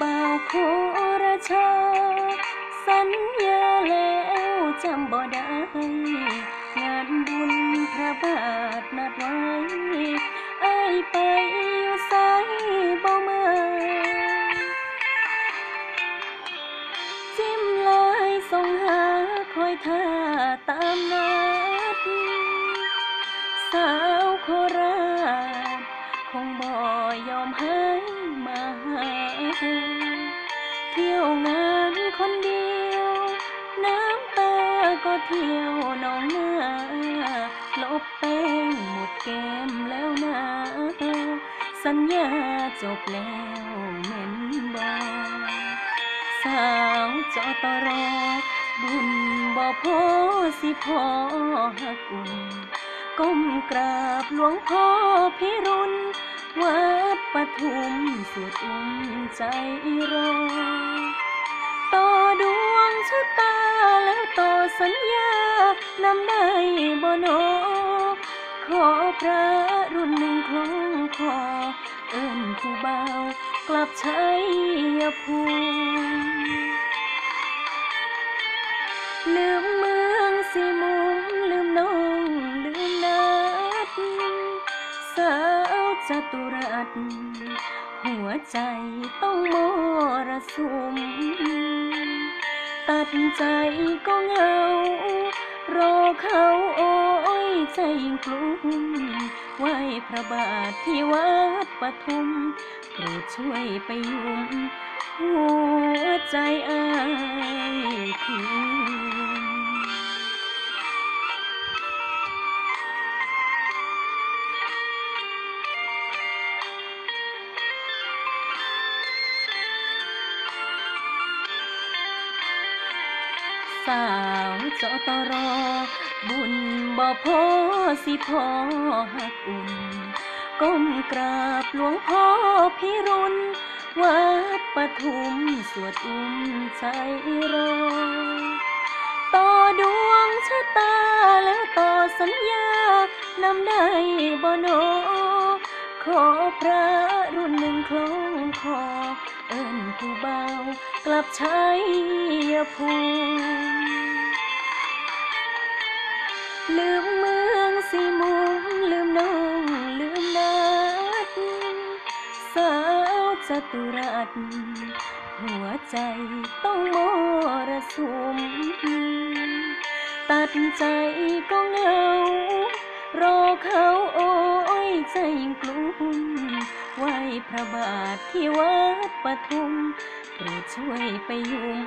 บ่าวโคราชา สัญญาแล้วจำบ่ได้ งานบุญพระบาทนัดไว้ไอ้ายไปอยู่ไสบ่มาจิ้มลายส่งหาคอยท่าตามนัด สาวโคราชคงบ่ ยอมให้มาเที่ยวงานคนเดียว น้ำตาก็เที่ยวหนองนาลบแป้งหมดแก้มแล้วนะสัญญาจบแล้วแม่นบอสาวจอตอรอบุญบ่พอสิพอหักอุ่นก้มกราบหลวงพ่อพิรุณ สวดอุ้มใจรอ ต่อดวงชะตาแล้วต่อสัญญานำได้บ่โนขอพระรุ่นหนึ่งคล้องคอเอิ้นผู้เบากลับใช้ภูมิลืมเมืองสีมุมลืมน้องลืมนัดสาวจตุรัส หัวใจต้องมรสุม ตัดใจก็เหงา รอเขาโอ้ยใจยิ่งกลุ้มไหวพระบาทที่วัดปทุมโปรดช่วยไปยุมหัวใจอายคืน สาวจอตอรอ บุญบ่พอสิพอหักอุ่น ก้มกราบหลวงพ่อพิรุณวัดปทุมสวดอุ้มใจรอ ต่อดวงชะตาแล้วต่อสัญญานำได้บ่โนขอพระรุ่นหนึ่งคล้องคอ เอิ้นผู้เบากลับใช้ภู ตุรัสหัวใจต้องมรสุม ตัดใจก็เหงารอเขาโอ้ยใจกลุ้มไหวพระบาทที่วัดปทุมโปรดช่วยไปยุ่ม